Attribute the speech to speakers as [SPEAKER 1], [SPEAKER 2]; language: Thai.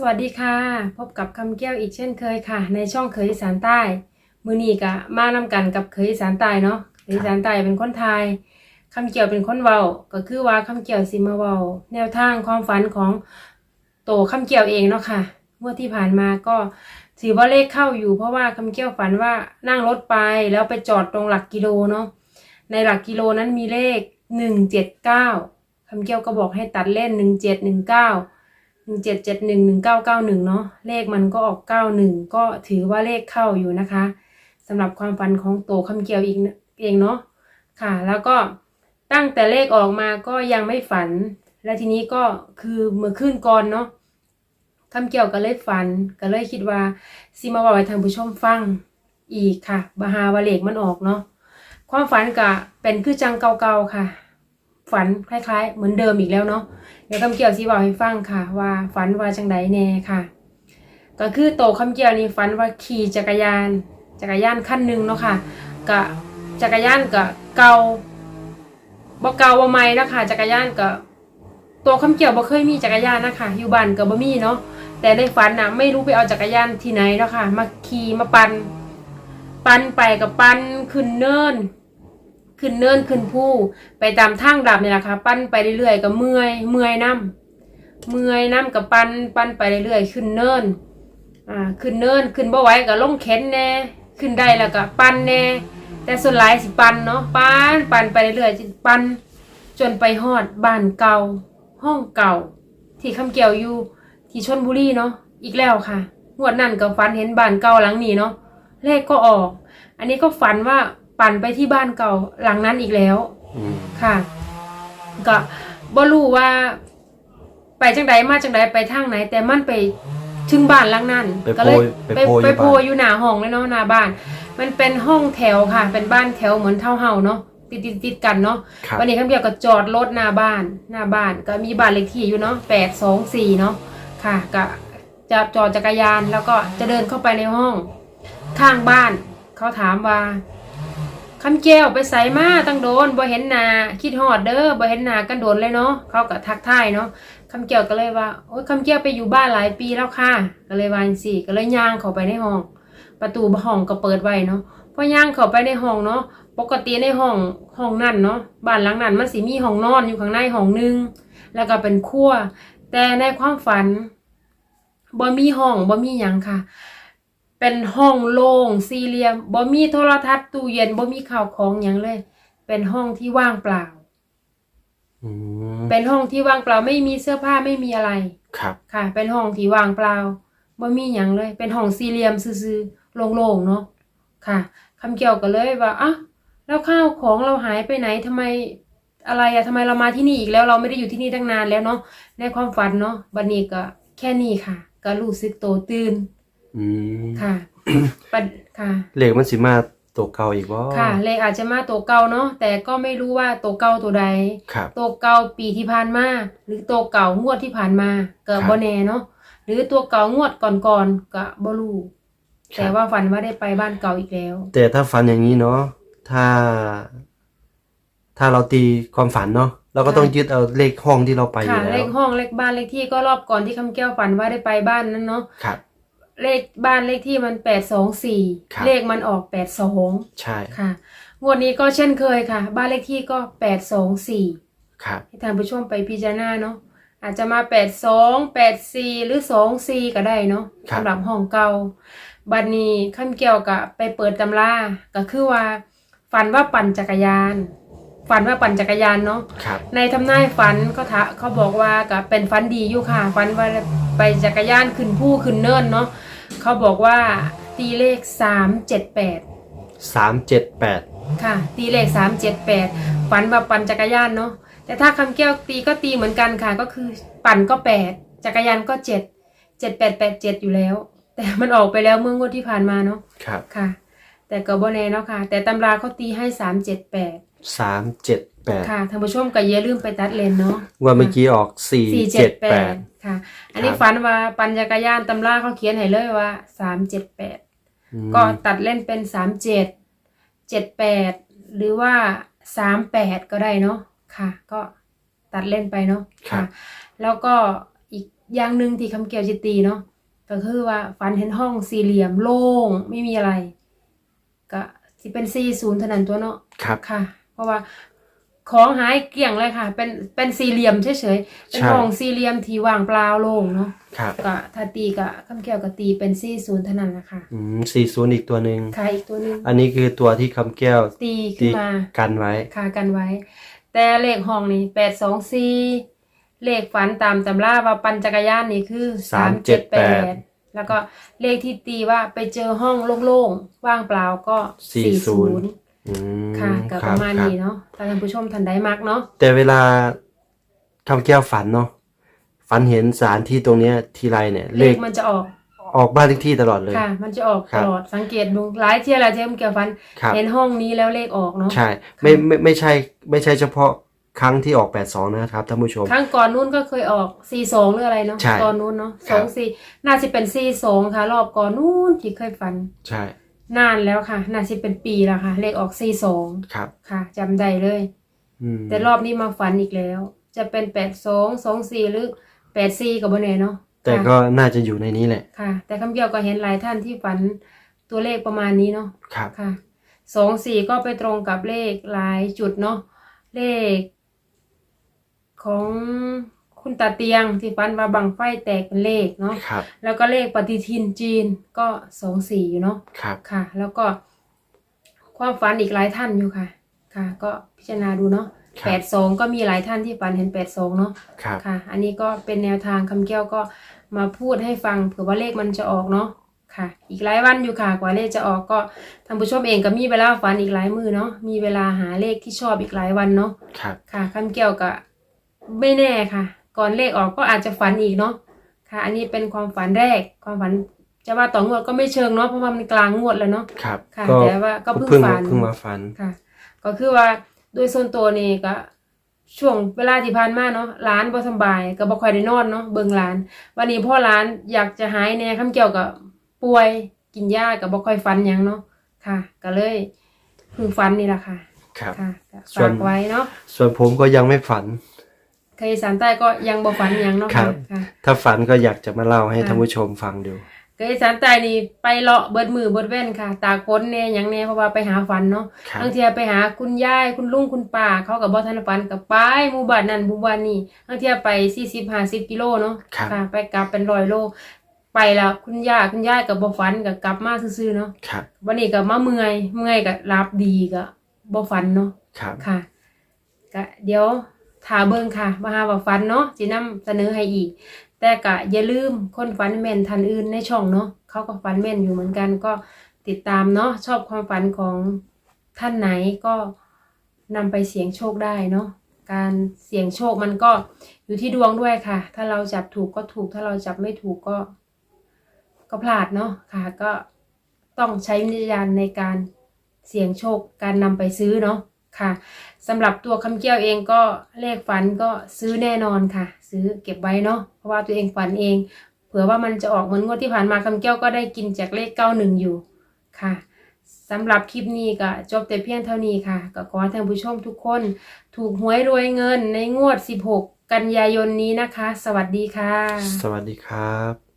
[SPEAKER 1] สวัสดีค่ะ พบกับคำแก้วอีกเช่นเคยค่ะ ในช่องเคยอีสานใต้ มือนี้กะมานำกันกับเคยอีสานใต้เนาะเคยอีสานใต้เป็นคนไทยคำเกี่ยวเป็นคนเว้าก็คือว่าคำเกี่ยวสิมาเว้าแนวทางความฝันของโตคำเกี่ยวเองเนาะค่ะงวดที่ผ่านมาก็ถือว่าเลขเข้าอยู่ เพราะว่าคำเกี่ยวฝันว่านั่งรถไปแล้วไปจอดตรงหลักกิโลเนาะในหลักกิโลนั้นมีเลขหนึ่งเจ็ดเก้าคำเกี่ยวก็บอกให้ตัดเล่นหนึ่งเจ็ดหนึ่งเก้า หนึ่งเจ็ดเจ็ดหนึ่งหนึ่งเก้าเก้าหนึ่งเนาะเลขมันก็ออกเก้าหนึ่งก็ถือว่าเลขเข้าอยู่นะคะสำหรับความฝันของโตคำเกียวอีกเองเนาะค่ะ แล้วก็ตั้งแต่เลขออกมาก็ยังไม่ฝัน และทีนี้ก็คือเมื่อคืนก่อนเนาะคำเกี่ยวก็เลยฝันก็เลยคิดว่าซีมาบอกให้ทางผู้ชมฟังอีกค่ะบาฮาวาเลขมันออกเนาะความฝันก็เป็นคือจังเก่าๆค่ะ ฝันคล้าย ๆ เหมือนเดิมอีกแล้วเนาะเดี๋ยวคำเกี่ยวสิบอกให้ฟังค่ะ ว่าฝันว่าจังไดแน่ค่ะ ก็คือโตคำเกี่ยวนี่ฝันว่าขี่จักรยาน จักรยานคันหนึ่งเนาะค่ะกะจักรยานกะเก่าบ่เก่าบ่ใหม่นะคะจักรยานกะตัวคำเกี่ยวบ่เคยมีจักรยานนะคะอยู่บ้านก็บ่มีเนาะแต่ในฝันน่ะไม่รู้ไปเอาจักรยานที่ไหนแล้วค่ะ มาขี่มาปันปันไปกับปันขึ้นเนิน ขึ้นเนินขึ้นผู้ไปตามทางดับนี่แหละค่ะ ปั้นไปเรื่อยๆก็เมื่อยเมื่อยน้ำเมื่อยน้ำกับปั้นปั้นไปเรื่อยๆขึ้นเนินอ่าขึ้นเนินขึ้นบ่ไหวก็ลงเข็นแน่ขึ้นได้แล้วก็ปั้นแน่แต่ส่วนหลายสิปั้นเนาะปั้นปั้นไปเรื่อยๆปั้นจนไปฮอดบ้านเก่า ห้องเก่า ที่คำเกี่ยวอยู่ที่ชนบุรีเนาะอีกแล้วค่ะงวดนั้นก็ฝันเห็นบ้านเก่าหลังนี้เนาะเลขก็ออก อันนี้ก็ฝันว่า ปั่นไปที่บ้านเก่าหลังนั้นอีกแล้ว
[SPEAKER 2] อืม
[SPEAKER 1] ค่ะ ก็บ่รู้ว่า ไปจังใดมาจังใดไปทางไหน แต่มันไปถึงบ้านหลังนั้น
[SPEAKER 2] ไป
[SPEAKER 1] ก็
[SPEAKER 2] โพ
[SPEAKER 1] เลย
[SPEAKER 2] ยไป
[SPEAKER 1] ไป
[SPEAKER 2] โพย
[SPEAKER 1] ไป
[SPEAKER 2] อยู่
[SPEAKER 1] โพ
[SPEAKER 2] บ้าน
[SPEAKER 1] อยู่หน้าห้องเลยเนาะหน้าบ้าน มันเป็นห้องแถวค่ะ เป็นบ้านแถวเหมือนเท่าเฮาเนาะติดติดติดกันเนาะ
[SPEAKER 2] ครับ
[SPEAKER 1] วันนี้ข้างเดียวก็จอดรถหน้าบ้าน หน้าบ้านก็มีบ้านเลขที่อยู่เนาะแปดสองสี่เนาะค่ะ ก็จะจอดจักรยานแล้วก็จะเดินเข้าไปในห้อง ข้างบ้าน เขาถามว่า คำแก้วไปใส่มาตั้งโดนบ่เห็นหนาคิดฮอดเด้อบ่เห็นหนากันโดนเลยเนาะเขาก็ทักทายเนาะคำแก้วก็เลยว่าโอ้ยคำแก้วไปอยู่บ้านหลายปีแล้วค่ะก็เลยว่าจังซี่ก็เลยย่างเข้าไปในห้อง ประตูห้องก็เปิดไว้เนาะพอย่างเข้าไปในห้องเนาะปกติในห้องห้องนั่นเนาะบ้านหลังนั้นมันสิมีห้องนอนอยู่ข้างในห้องหนึงแล้วก็เป็นครัวแต่ในความฝันบ่มีห้องบ่มีหยังค่ะ เป็นห้องโล่งสี่เหลี่ยมบ่มีโทรทัศน์ตู้เย็นบ่มีข้าวของหยังเลย เป็นห้องที่ว่างเปล่า
[SPEAKER 2] อืม
[SPEAKER 1] เป็นห้องที่ว่างเปล่าไม่มีเสื้อผ้าไม่มีอะไร
[SPEAKER 2] ครับ
[SPEAKER 1] ค่ะ เป็นห้องที่ว่างเปล่าบ่มีหยังเลย เป็นห้องสี่เหลี่ยมซื่อๆโล่งๆเนาะค่ะคำเกี่ยวกันเลยว่าอะแล้วข้าวของเราหายไปไหนทำไมอะไรอะทำไมเรามาที่นี่อีกแล้ว เราไม่ได้อยู่ที่นี่ตั้งนานแล้วเนาะในความฝันเนาะบัดนี้ก็แค่นี้ค่ะ ก็รู้สึกโตตื่น
[SPEAKER 2] อืม
[SPEAKER 1] ค่ะปัดค่ะ
[SPEAKER 2] เลขมันสิมาตัวเก่าอีกบ่
[SPEAKER 1] ค่ะเลขอาจจะมาตัวเก่าเนาะแต่ก็ไม่รู้ว่าตัวเก่าตัวใด
[SPEAKER 2] ครับ
[SPEAKER 1] ตัวเก่าปีที่ผ่านมาหรือตัวเก่างวดที่ผ่านมาก็
[SPEAKER 2] ครับ
[SPEAKER 1] บ่แน่เนาะหรือตัวเก่างวดก่อนๆก็บ่รู้
[SPEAKER 2] ครับ
[SPEAKER 1] แต่ว่าฝันว่าได้ไปบ้านเก่าอีกแล้ว
[SPEAKER 2] แต่ถ้าฝันอย่างนี้เนาะถ้า ถ้าเราตีความฝันเนาะเราก็ต้องยึดเอาเลขห้องที่เราไปอ
[SPEAKER 1] ค่ะ
[SPEAKER 2] ยู่แล้
[SPEAKER 1] เล
[SPEAKER 2] ว
[SPEAKER 1] ขห้องเลขบ้านเลขที่ก็รอบก่อนที่คำแก้วฝันว่าได้ไปบ้านนั้นเนาะ
[SPEAKER 2] ครับ
[SPEAKER 1] เลขบ้านเลขที่มันแปดสองสี่
[SPEAKER 2] ครับ
[SPEAKER 1] เลขมันออกแปดสอง
[SPEAKER 2] ใช่
[SPEAKER 1] ค่ะงวดนี้ก็เช่นเคยค่ะ บ้านเลขที่ก็แปดสองสี่
[SPEAKER 2] ครับ
[SPEAKER 1] ให้ท่านผู้ชมไปพิจารณาเนาะอาจจะมาแปดสองแปดสี่หรือสองสี่ก็ได้เนาะ
[SPEAKER 2] ครับ
[SPEAKER 1] สำหรับห้องเก่าบัดนี้ขั้นเกี่ยวกับไปเปิดตำราก็คือว่า ฝันว่าปั่นจักรยาน ฝันว่าปั่นจักรยานเนาะ
[SPEAKER 2] ครับ
[SPEAKER 1] ในทำนายฝันเขาทะเขาบอกว่ากับเป็นฝันดีอยู่ค่ะฝันว่าไปจักรยานขึ้นผู้ขึ้นเนินเนาะ เขาบอกว่าตีเลขสามเจ็ดแปด
[SPEAKER 2] สามเจ็ดแปด
[SPEAKER 1] ค่ะ ตีเลขสามเจ็ดแปดฝันว่าปั่นจักรยานเนาะแต่ถ้าคำแก้วตีก็ตีเหมือนกันค่ะ ก็คือปั่นก็แปดจักรยานก็เจ็ดเจ็ดแปดแปดเจ็ดอยู่แล้ว แต่มันออกไปแล้วเมื่องวดที่ผ่านมาเนาะ
[SPEAKER 2] ครับ
[SPEAKER 1] ค่ะ แต่ก็บ่แน่เนาะค่ะ แต่ตำราเขาตีให้สามเจ็ดแปด
[SPEAKER 2] สามเจ็ดแปด
[SPEAKER 1] ค่ะท่านผู้ชมก็อย่าลืมไปตัดเลนเนาะ
[SPEAKER 2] ว่าเมื่อกี้ออกสี่
[SPEAKER 1] สี่
[SPEAKER 2] เจ็
[SPEAKER 1] เจ็
[SPEAKER 2] ด
[SPEAKER 1] ด
[SPEAKER 2] แป
[SPEAKER 1] แป
[SPEAKER 2] ด
[SPEAKER 1] ดค่ะ อันนี้
[SPEAKER 2] ครับ
[SPEAKER 1] ฝันว่าปัญญากรยานตำราเขาเขียนให้เลยว่าสามเจ็ดแปด
[SPEAKER 2] อืม
[SPEAKER 1] ก็ตัดเล่นเป็นสามเจ็ดเจ็ดแปดหรือว่าสามแปดก็ได้เนาะค่ะ ก็ตัดเล่นไปเนาะ
[SPEAKER 2] ครับ
[SPEAKER 1] แล้วก็อีกอย่างหนึ่งที่คำเกี่ยวจิตีเนาะก็คือว่าฝันเห็นห้องสี่เหลี่ยมโล่งไม่มีอะไร ก็สิเป็นสี่ศูนย์เท่านั้นตัวเนาะ
[SPEAKER 2] ครับ
[SPEAKER 1] ค่ะ เพราะว่าของหายเกลี้ยงเลยค่ะ เป็นเป็นสี่เหลี่ยมเฉยๆเป็น
[SPEAKER 2] ใช่
[SPEAKER 1] ห้องสี่เหลี่ยมที่ว่างเปล่าโล่งเนาะ
[SPEAKER 2] ครับ
[SPEAKER 1] ก็ถ้าตีก็คำเกี่ยวกับตีเป็นสี่ศูนย์เท่านั้นแหละค่ะ
[SPEAKER 2] อืมสี่ศูนย์อีกตัวหนึ่ง
[SPEAKER 1] ค่ะอีกตัวหนึง
[SPEAKER 2] อันนี้คือตัวที่คำแก้ว
[SPEAKER 1] ตีขึ้นมา
[SPEAKER 2] กันไว้
[SPEAKER 1] คากันไว้ แต่เลขห้องนี่แปดสองสี่เลขฝันตามตำราว่าปันจักรยานนี่คือสามเจ็ดแปดแล้วก็เลขที่ตีว่าไปเจอห้องโล่งๆว่างเปล่าก็สี่ศูนย์
[SPEAKER 2] อืม
[SPEAKER 1] ค่ะก็
[SPEAKER 2] ค
[SPEAKER 1] ป
[SPEAKER 2] รับ
[SPEAKER 1] ระมาณ
[SPEAKER 2] ครับ
[SPEAKER 1] นี้เนาะถ้าท่านผู้ชมทันได้มักเนาะ
[SPEAKER 2] แต่เวลาคำแก้วฝันเนาะฝันเห็นสถารที่ตรงเนี้ยทีไรเนี่ย
[SPEAKER 1] เล
[SPEAKER 2] เล
[SPEAKER 1] ข
[SPEAKER 2] ข
[SPEAKER 1] มันจะออก
[SPEAKER 2] ออกบ้านเลขที่ตลอดเลย
[SPEAKER 1] ค่ะ มันจะออก
[SPEAKER 2] ครั
[SPEAKER 1] ต
[SPEAKER 2] บ
[SPEAKER 1] ลอดสังเกตดูหลายเที่ยหลายเที่ยมันเกี่ยวฟัน
[SPEAKER 2] ครับ
[SPEAKER 1] เห็นห้องนี้แล้วเลขออกเนาะ
[SPEAKER 2] ใช่ไม่ไม่ไม่ใช่ไม่ใช่เฉพาะครั้งที่ออกแปดสองนะครับท่านผู้ชม
[SPEAKER 1] ครั้งก่อนนู้นก็เคยออกสี่สองหรืออะไรเนาะ
[SPEAKER 2] ใช่
[SPEAKER 1] ตอนนู้นเนาะ
[SPEAKER 2] ค
[SPEAKER 1] ส
[SPEAKER 2] รับ
[SPEAKER 1] องสี่น่าจะเป็นสี่สองค่ะ รอบก่อนนู้นที่เคยฝัน
[SPEAKER 2] ใช่
[SPEAKER 1] นานแล้วค่ะ น่าจะเป็นปีแล้วค่ะ เลขออกสี่สอง
[SPEAKER 2] ครับ
[SPEAKER 1] ค่ะจำได้เลย
[SPEAKER 2] อืม
[SPEAKER 1] แต่รอบนี้มาฝันอีกแล้ว จะเป็นแปดสองสองสี่หรือแปดสี่กับบนเนเนาะ
[SPEAKER 2] แต่
[SPEAKER 1] ค่ะ
[SPEAKER 2] ก็น่าจะอยู่ในนี้แหละ
[SPEAKER 1] ค่ะ แต่คำเกี่ยวก็เห็นหลายท่านที่ฝันตัวเลขประมาณนี้เนาะ
[SPEAKER 2] ครับ
[SPEAKER 1] ค่ะสองสี่ก็ไปตรงกับเลขหลายจุดเนาะเลขของ คุณตาเตียงที่ฝันว่าบังไฟแตกเป็นเลขเนาะ
[SPEAKER 2] ครับ
[SPEAKER 1] แล้วก็เลขปฏิทินจีนก็สองสี่อยู่เนาะ
[SPEAKER 2] ครับ
[SPEAKER 1] ค่ะ แล้วก็ ความฝันอีกหลายท่านอยู่ค่ะ ค่ะ ก็พิจารณาดูเนาะ
[SPEAKER 2] ครั
[SPEAKER 1] แป
[SPEAKER 2] บ
[SPEAKER 1] ดสองก็มีหลายท่านที่ฝันเห็นแปดสองเนาะ
[SPEAKER 2] ครับ
[SPEAKER 1] ค่ะ อันนี้ก็เป็นแนวทางคำแก้วก็มาพูดให้ฟังเผื่อว่าเลขมันจะออกเนาะค่ะ อีกหลายวันอยู่ค่ะ กว่าเลขจะออกก็ท่านผู้ชมเองก็มีเวลาฝันอีกหลายมือเนาะมีเวลาหาเลขที่ชอบอีกหลายวันเนาะ
[SPEAKER 2] ครับ
[SPEAKER 1] ค่ะคำแก้วก็ไม่แน่ค่ะ ก่อนเลขออกก็อาจจะฝันอีกเนาะค่ะ อันนี้เป็นความฝันแรก ความฝันจะว่าต่องวดก็ไม่เชิงเนาะเพราะว่ามันกลางงวดแล้วเนาะ
[SPEAKER 2] ครับ
[SPEAKER 1] ค่ะ
[SPEAKER 2] ก็
[SPEAKER 1] แต่ว่าก็เพิ่ง
[SPEAKER 2] เพิ่ง
[SPEAKER 1] ฝัน
[SPEAKER 2] เพิ่งมาฝัน
[SPEAKER 1] ค่ะ ก็คือว่าโดยส่วนตัวนี่ก็ช่วงเวลาที่ผ่านมาเนาะร้านบ่สำบายก็บ่ค่อยได้นอนเนาะเบิ่งร้าน วันนี้พ่อร้านอยากจะหายแหน่คำเกี่ยวกับป่วยกินยาก็บ่ค่อยฟันหยังเนาะค่ะ ก็เลยเพิ่งฟันนี่แหละค่ะ
[SPEAKER 2] ครับ
[SPEAKER 1] ค่ะก็
[SPEAKER 2] ส่ว
[SPEAKER 1] ฝานกไว้เนาะ
[SPEAKER 2] ส่วนผมก็ยังไม่ฝัน
[SPEAKER 1] เคยสารใต้ก็ยังบ่ฟันหยังเนาะ
[SPEAKER 2] ครั
[SPEAKER 1] ค่ะ
[SPEAKER 2] บ
[SPEAKER 1] ค่ะ
[SPEAKER 2] ถ้าฝันก็อยากจะมาเล่าให้
[SPEAKER 1] ค่ะ
[SPEAKER 2] ท่านผู้ชมฟังดู
[SPEAKER 1] เคยสารใต้นี่ไปเลาะเบิดมือเบิดแว่นค่ะ ตากฝนแน่หยังแน่เพราะว่าไปหาฟันเนาะ
[SPEAKER 2] ครับ
[SPEAKER 1] บางทีไปหาคุณยายคุณลุงคุณป้าเขากับบ่ทันฟันกับไปหมู่บ้านนั้นหมู่บ้านนี้บางทีไปสี่สิบห้าสิบกิโลเนาะ
[SPEAKER 2] ครับ
[SPEAKER 1] ค่ะ ไปกลับเป็นร้อยโล ไปแล้วคุณย่าคุณยายกับบ่ฟันกับกลับมาซื่อๆเนาะ
[SPEAKER 2] ครับ
[SPEAKER 3] วันนี้ก็มาเมื่อยเมื่อยก็รับดีก็บ่ฟันเนาะ
[SPEAKER 2] ครับ
[SPEAKER 1] ค่ะก็เดี๋ยว ถาเบิ่งค่ะว่าหาว่าฟันเนาะสินำเสนอให้อีก แต่ก็อย่าลืมคนฝันแม่นทันอื่นในช่องเนาะเขาก็ฝันแม่นอยู่เหมือนกันก็ติดตามเนาะชอบความฝันของท่านไหนก็นำไปเสี่ยงโชคได้เนาะการเสี่ยงโชคมันก็อยู่ที่ดวงด้วยค่ะ ถ้าเราจับถูกก็ถูก ถ้าเราจับไม่ถูกก็ ก็พลาดเนาะค่ะ ก็ต้องใช้วิจารณญาณในการเสี่ยงโชคการนำไปซื้อเนาะ ค่ะสำหรับตัวคำเกี้ยวเองก็เลขฝันก็ซื้อแน่นอนค่ะ ซื้อเก็บไว้เนาะเพราะว่าตัวเองฝันเอง เผื่อว่ามันจะออกเหมือนงวดที่ผ่านมาคำแก้วก็ได้กินจากเลขเก้าหนึ่งอยู่ค่ะสำหรับคลิปนี้ก็จบแต่เพียงเท่านี้ค่ะ ก็ขอให้ท่านผู้ชมทุกคน ถูกหวยรวยเงินในงวด 16 กันยายนนี้นะคะ สวัสดีค่ะ
[SPEAKER 2] สวัสดีครับ